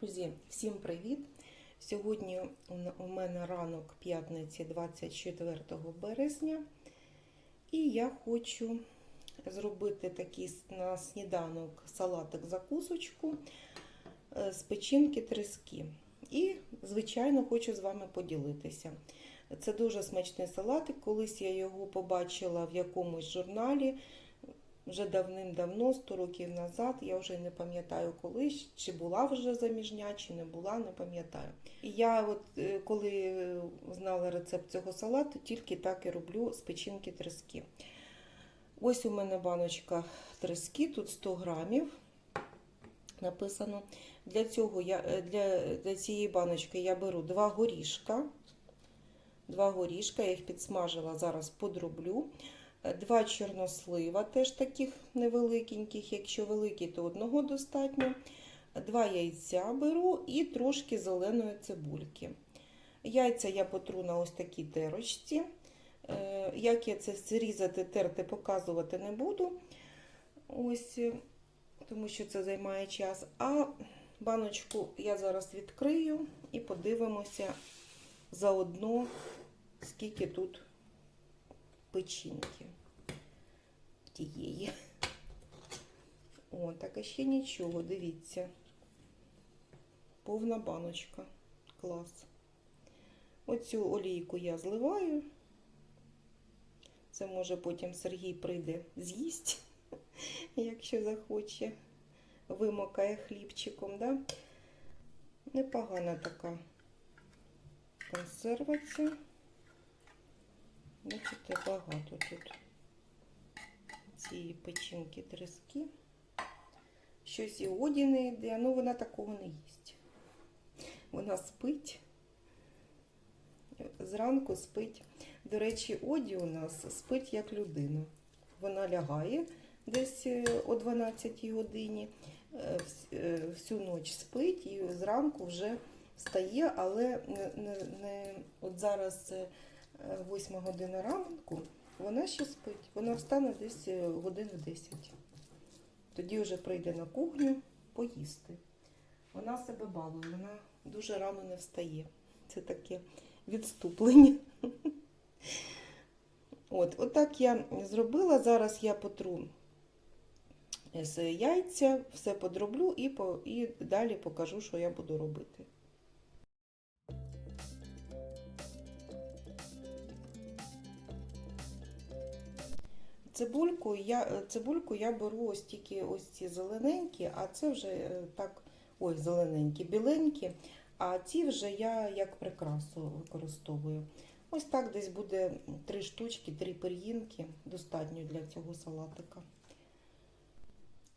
Друзі, всім привіт! Сьогодні у мене ранок п'ятниці 24 березня, і я хочу зробити такий на сніданок салатик закусочку е, з печінки трески. І, звичайно, хочу з вами поділитися. Це дуже смачний салатик. Колись я його побачила в якомусь журналі вже давним-давно, 100 років назад. Я вже не пам'ятаю коли, чи була вже заміжня, чи не була, не пам'ятаю. І я, от е, коли е, знала рецепт цього салату, тільки так і роблю з печінки трески. Ось у мене баночка трески, тут 100 грамів написано. Для цього я е, для, для цієї баночки я беру два горішка. Два горішка, я їх підсмажила, зараз подроблю. Е, Два чорнослива, теж таких невеликеньких, якщо великі, то одного достатньо. Два яйця беру і трошки зеленої цибульки. Яйця я потру на ось такій терочці. Е, Як я це зрізати, терти, показувати не буду. Ось, е, тому що це займає час. А баночку я зараз відкрию і подивимося заодно, скільки тут печінки тієї. О, так а ще нічого, дивіться. Повна баночка. Клас. Оцю олійку я зливаю. Це може потім Сергій прийде з'їсть, якщо захоче. Вимокає хлібчиком, да? Непогана така консерва ця. Бачите, багато тут цієї печінки трески. Щось і оді не йде, ну вона такого не їсть. Вона спить. Зранку спить. До речі, оді у нас спить як людина. Вона лягає десь е, о 12 годині, е, е, всю ніч спить і зранку вже встає, але не, не, не от зараз 8 година ранку, вона ще спить. Вона встане десь е, годин в 10. Тоді вже прийде на кухню поїсти. Вона себе балує, вона дуже рано не встає. Це таке відступлення. От, отак я зробила. Зараз я потру з яйця, все подроблю і, і далі покажу, що я буду робити. Цибульку я, е, цибульку я беру ось тільки ось ці зелененькі, а це вже е, так, ой, зелененькі, біленькі, а ці вже я як прикрасу використовую. Ось так десь буде три штучки, три пер'їнки, достатньо для цього салатика.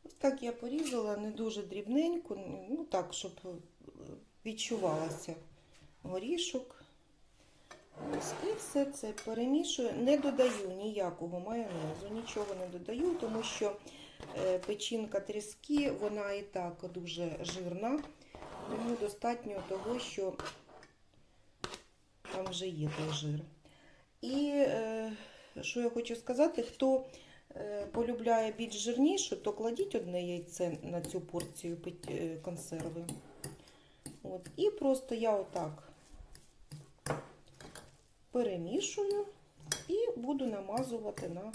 Ось так я порізала, не дуже дрібненько, ну так, щоб е, відчувалося горішок. І все це перемішую. Не додаю ніякого майонезу, нічого не додаю, тому що е, печінка тріски, вона і так дуже жирна, тому достатньо того, що там вже є той жир. І е, що я хочу сказати, хто е, полюбляє більш жирніше, то кладіть одне яйце на цю порцію консерви. От. І просто я отак перемішую і буду намазувати на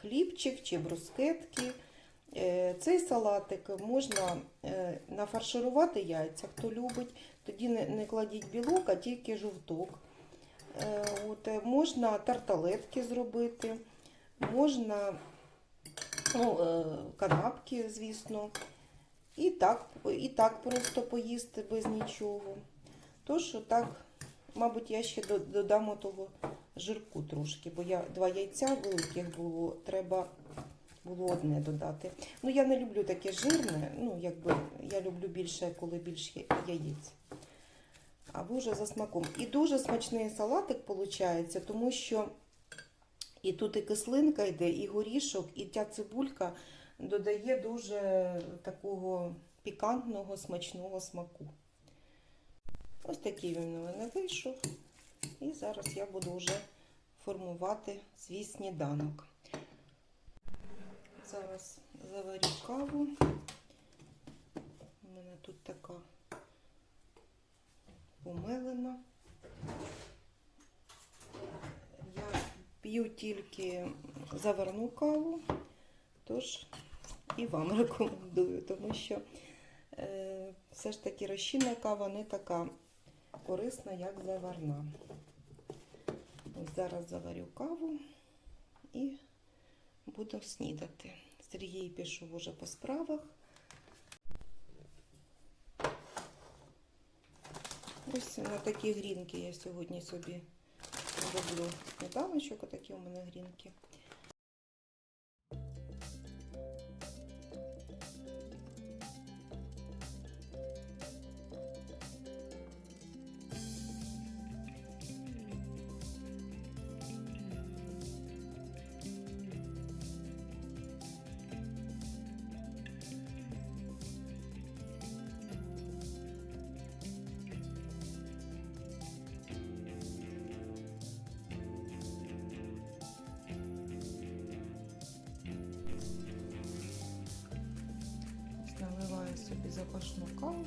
хлібчик чи брускетки. Е, Цей салатик можна е, нафарширувати яйця, хто любить. Тоді не, кладіть білок, а тільки жовток. Е, От, можна тарталетки зробити, можна ну, канапки, звісно. І так, і так просто поїсти без нічого. Тож, так, мабуть, я ще додам того жирку трошки, бо я два яйця великих було, треба було одне додати. Ну, я не люблю таке жирне, ну, якби я люблю більше, коли більше яєць. А ви вже за смаком. І дуже смачний салатик виходить, тому що і тут і кислинка йде, і горішок, і ця цибулька додає дуже такого пікантного, смачного смаку. Ось такий він у мене вийшов. І зараз я буду вже формувати свій сніданок. Зараз заварю каву. У мене тут така помелена. Я п'ю тільки заварну каву, тож і вам рекомендую, тому що е, все ж таки розчинна кава не така корисна, як заварна. Ось зараз заварю каву і буду снідати. Сергій пішов уже по справах. Ось на такі грінки я сьогодні собі роблю сніданочок, отакі у мене грінки. Запашну каву.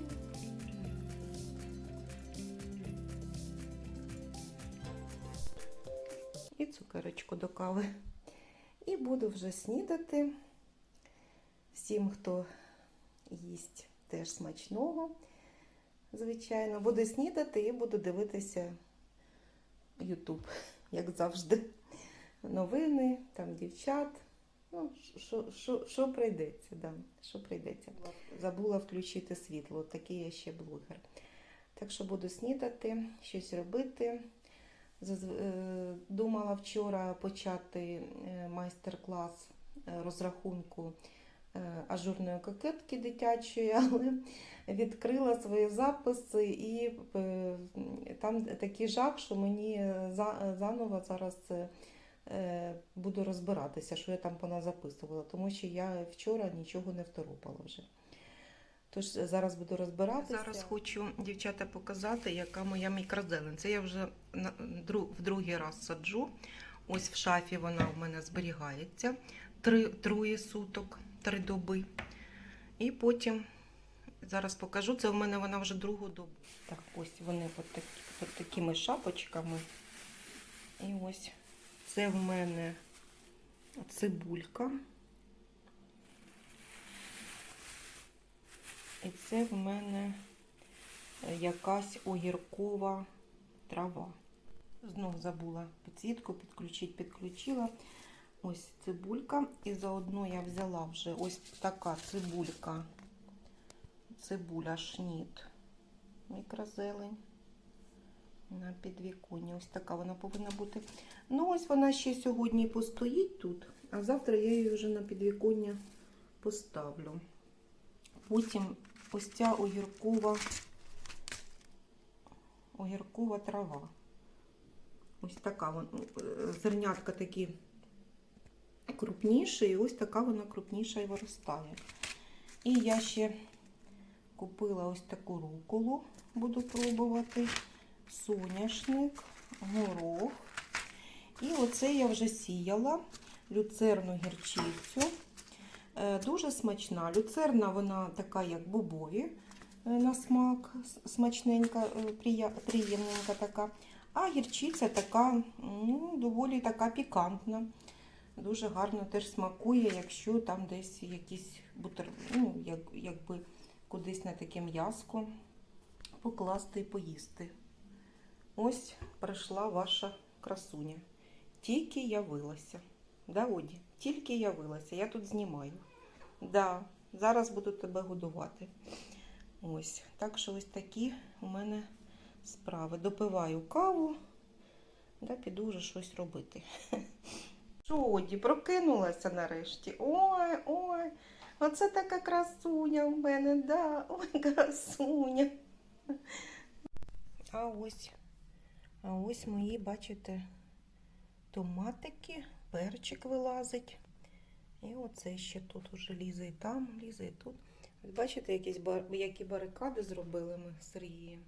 І цукерочку до кави. І буду вже снідати. Всім, хто їсть теж смачного, звичайно, буду снідати і буду дивитися YouTube, як завжди. Новини, там дівчат. Ну, що, що, що прийдеться, да, що прийдеться. Забула включити світло, такий я ще блогер. Так що буду снідати, щось робити. Е, Думала вчора почати е, майстер-клас е, розрахунку ажурної кокетки дитячої, але відкрила свої записи і там такий жах, що мені заново зараз буду розбиратися, що я там поназаписувала, тому що я вчора нічого не второпала вже. Тож зараз буду розбиратися. Зараз хочу дівчата показати, яка моя мікрозелень. Це я вже в другий раз саджу. Ось в шафі вона в мене зберігається. Три, троє суток, три доби. І потім зараз покажу. Це в мене вона вже другу добу. Так, ось вони от такі, от такими шапочками. І ось це в мене цибулька. І це в мене якась огіркова трава. Знов забула підсвітку підключити, підключила. Ось цибулька. І заодно я взяла вже ось така цибулька. Цибуля шніт. Мікрозелень. На підвіконні. Ось така вона повинна бути. Ну, ось вона ще сьогодні постоїть тут, а завтра я її вже на підвіконня поставлю. Потім ось ця огіркова, огіркова трава. Ось така вона, е, зернятка такі крупніші, і ось така вона крупніша і виростає. І я ще купила ось таку руколу, буду пробувати, соняшник, горох. І оце я вже сіяла люцерну гірчицю. Е, Дуже смачна. Люцерна, вона така, як бобові е, на смак, смачненька, е, приємненька така. А гірчиця така, ну, доволі така пікантна. Дуже гарно теж смакує, якщо там десь якісь бутер, ну, як, якби кудись на таке м'яско покласти і поїсти. Ось прийшла ваша красуня. Тільки явилася. Да, Оді? Тільки явилася. Я тут знімаю. Да, зараз буду тебе годувати. Ось. Так що ось такі у мене справи. Допиваю каву, да, піду вже щось робити. Що, Оді, прокинулася нарешті. Ой, ой, оце така красуня в мене, да. Ой, красуня. А ось, а ось мої, бачите, томатики, перчик вилазить. І оце ще тут уже лізе і там, лізе і тут. От Бачите, якісь які барикади зробили ми з Сергієм.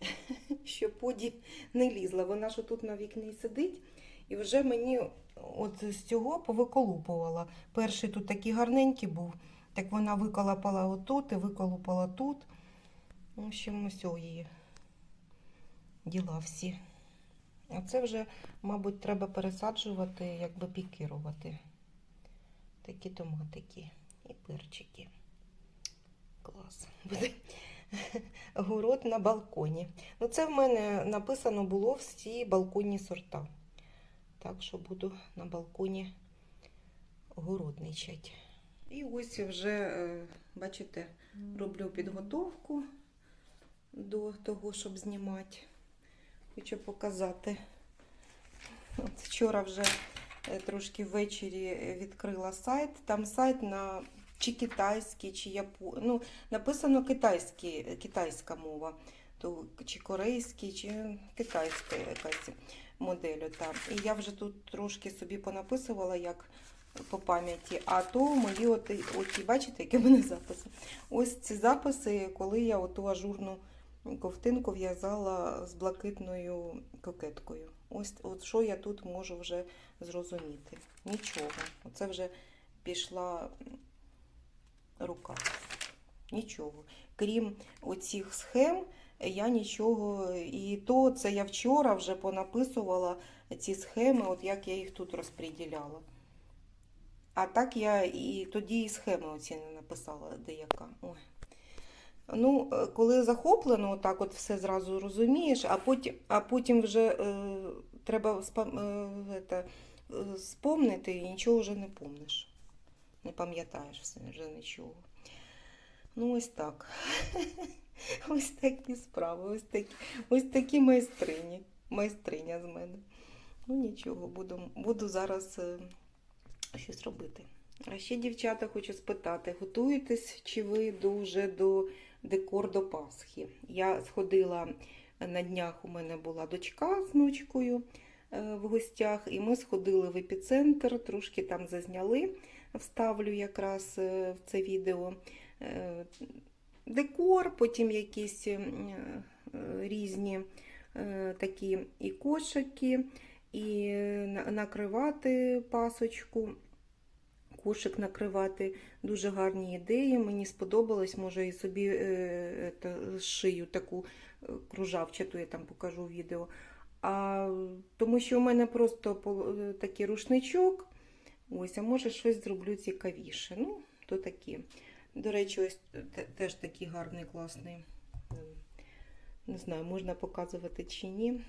Щоб поді не лізла. Вона ж тут на вікні сидить і вже мені от з цього повиколупувала. Перший тут такий гарненький був, так вона виколупала отут і виколупала тут. В общем, ось її діла всі. А це вже, мабуть, треба пересаджувати, якби пікірувати. Такі томатики і перчики. Клас. Буде город на балконі. Ну, це в мене написано було всі балконні сорта. Так що буду на балконі городничать. І ось вже, е, бачите, роблю підготовку до того, щоб знімати. Хочу показати. От вчора вже е, трошки ввечері е, відкрила сайт. Там сайт на чи китайський, чи япо... ну, написано китайський, китайська мова, то чи корейський, чи китайська якась модель. Там. І я вже тут трошки собі понаписувала, як по пам'яті. А то мої оті, оті, бачите, які в мене записи. Ось ці записи, коли я оту ажурну ковтинку в'язала з блакитною кокеткою. Ось от що я тут можу вже зрозуміти. Нічого. Оце вже пішла рука. Нічого. Крім оцих схем, я нічого. І то це я вчора вже понаписувала ці схеми, от як я їх тут розподіляла. А так я і тоді і схеми оці не написала деяка. Ой. Ну, е, коли захоплено, так от все зразу розумієш, а потім, а потім вже е, треба е, е, спомнити і нічого вже не помниш. Не пам'ятаєш все, вже нічого. Ну, ось так. Ось такі справи, ось такі, ось такі майстрині. Майстриня з мене. Ну нічого, буду, буду зараз е, щось робити. А ще, дівчата, хочу спитати, готуєтесь чи ви дуже до декор до Пасхи? Я сходила на днях, у мене була дочка з внучкою е, в гостях, і ми сходили в епіцентр, трошки там зазняли, вставлю якраз е, в це відео. Е, Декор, потім якісь е, е, різні е, такі і кошики, і накривати пасочку, кошик накривати. Дуже гарні ідеї. Мені сподобалось, може і собі е, та, шию таку е, кружавчату, я там покажу відео. А, тому що у мене просто е, такий рушничок. Ось, а може щось зроблю цікавіше. Ну, то такі. До речі, ось те- теж такий гарний, класний. е, Не знаю, можна показувати чи ні.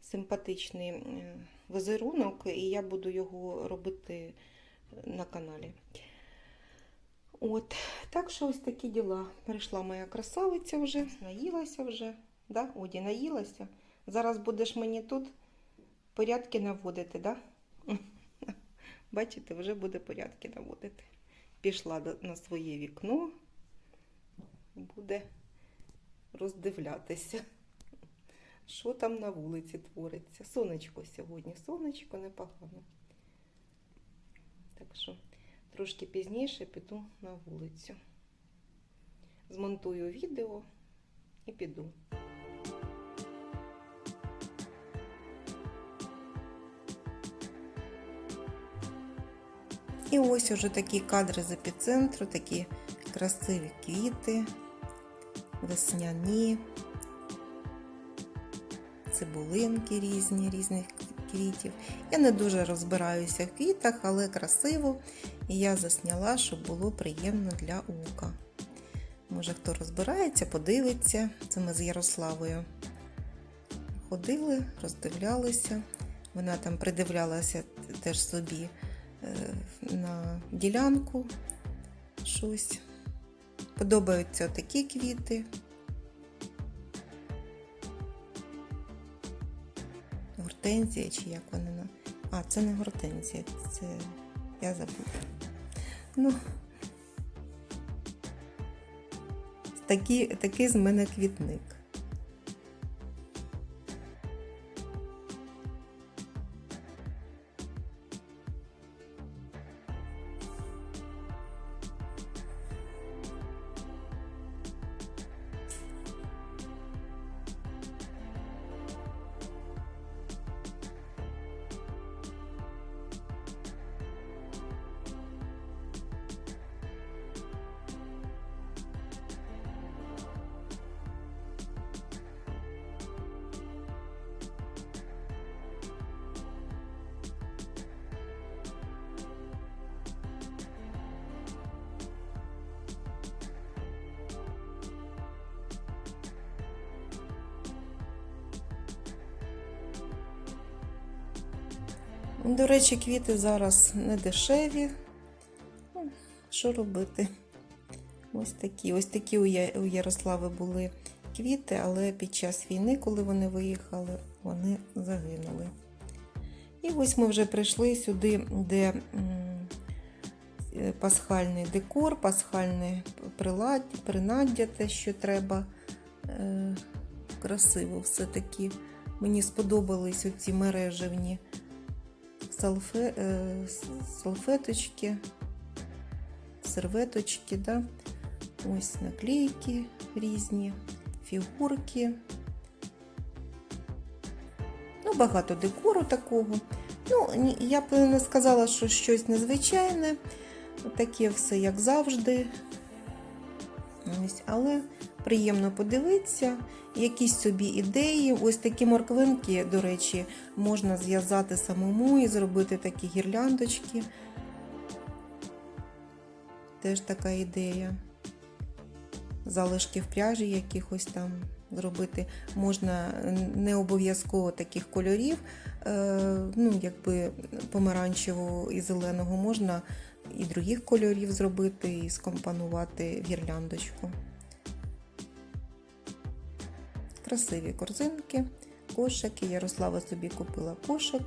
Е, Симпатичний е, візерунок, і я буду його робити на каналі. От, так що ось такі діла. Прийшла моя красавиця вже, наїлася вже. Да? Оді, наїлася. Зараз будеш мені тут порядки наводити, да? Бачите, вже буде порядки наводити. Пішла на своє вікно, буде роздивлятися, що там на вулиці твориться. Сонечко сьогодні, сонечко непогано. Так що трошки пізніше піду на вулицю. Змонтую відео і піду. І ось уже такі кадри з епіцентру, такі красиві квіти, весняні, цибулинки різні, різних квітів. Я не дуже розбираюся в квітах, але красиво. І я засняла, щоб було приємно для ока. Може, хто розбирається, подивиться. Це ми з Ярославою ходили, роздивлялися. Вона там придивлялася теж собі е, на ділянку щось. Подобаються такі квіти. Гортензія чи як вони на. А, це не гортензія, це я забула. Ну, такий, такий з мене квітник. До речі, квіти зараз не дешеві. Ну, Що робити? Ось такі. Ось такі у Ярослави були квіти, але під час війни, коли вони виїхали, вони загинули. І ось ми вже прийшли сюди, де е, пасхальний декор, пасхальне принаддя, те, що треба. Е, Красиво все-таки. Мені сподобались оці мережевні салфе, е, салфеточки, серветочки, да? ось наклейки різні, фігурки. Ну, багато декору такого. Ну, я б не сказала, що щось незвичайне. Таке все, як завжди. Ось, але приємно подивитися, якісь собі ідеї. Ось такі морквинки, до речі, можна зв'язати самому і зробити такі гірляндочки. Теж така ідея. Залишки в пряжі якихось там зробити. Можна не обов'язково таких кольорів, е, ну, якби помаранчевого і зеленого, можна і других кольорів зробити, і скомпонувати гірляндочку. Красиві корзинки, кошики. Ярослава собі купила кошик.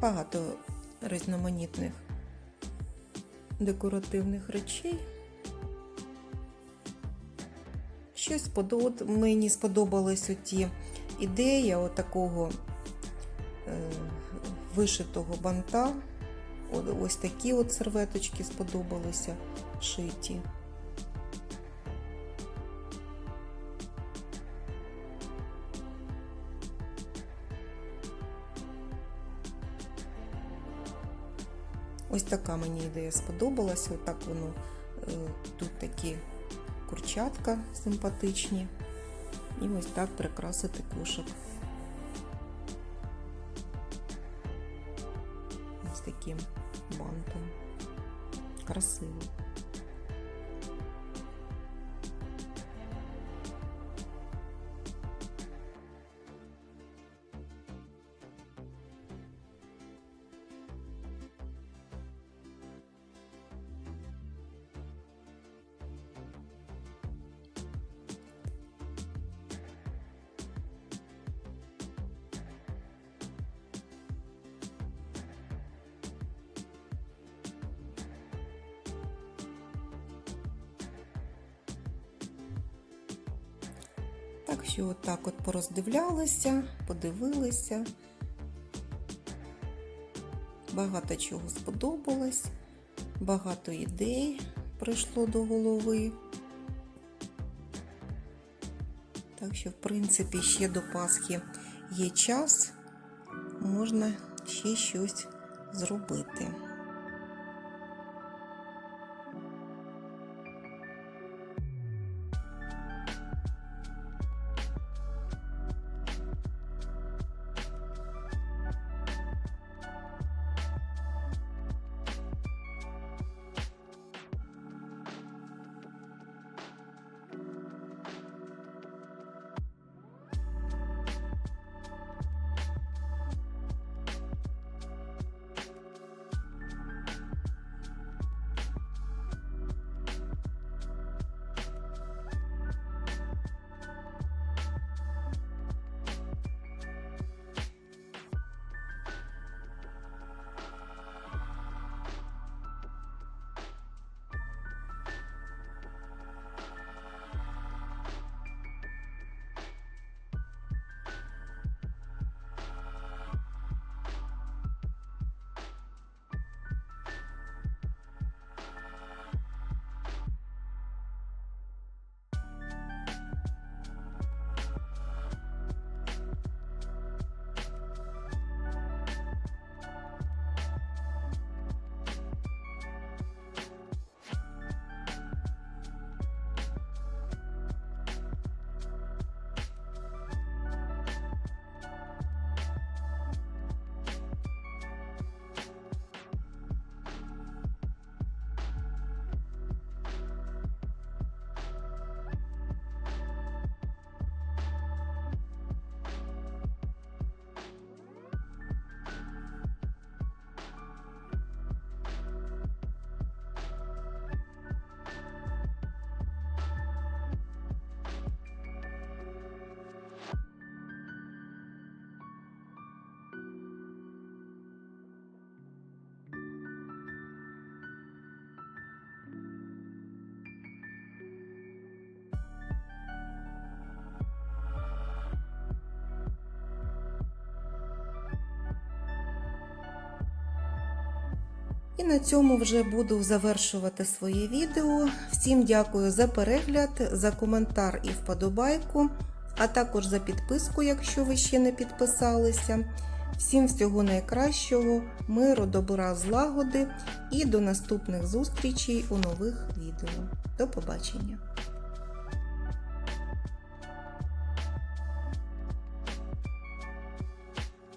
Багато різноманітних декоративних речей. Щось сподоб... мені сподобались оті ідея отакого е, вишитого банта. Ось такі от серветочки сподобалися шиті. Ось така мені ідея сподобалася. Отак воно е, тут такі курчатка симпатичні. І ось так прикрасити кошик. Ось таким бантом. Красиво. Так що отак от пороздивлялися, подивилися. Багато чого сподобалось, багато ідей прийшло до голови. Так що, в принципі, ще до Пасхи є час, можна ще щось зробити. І на цьому вже буду завершувати своє відео. Всім дякую за перегляд, за коментар і вподобайку, а також за підписку, якщо ви ще не підписалися. Всім всього найкращого, миру, добра, злагоди і до наступних зустрічей у нових відео. До побачення!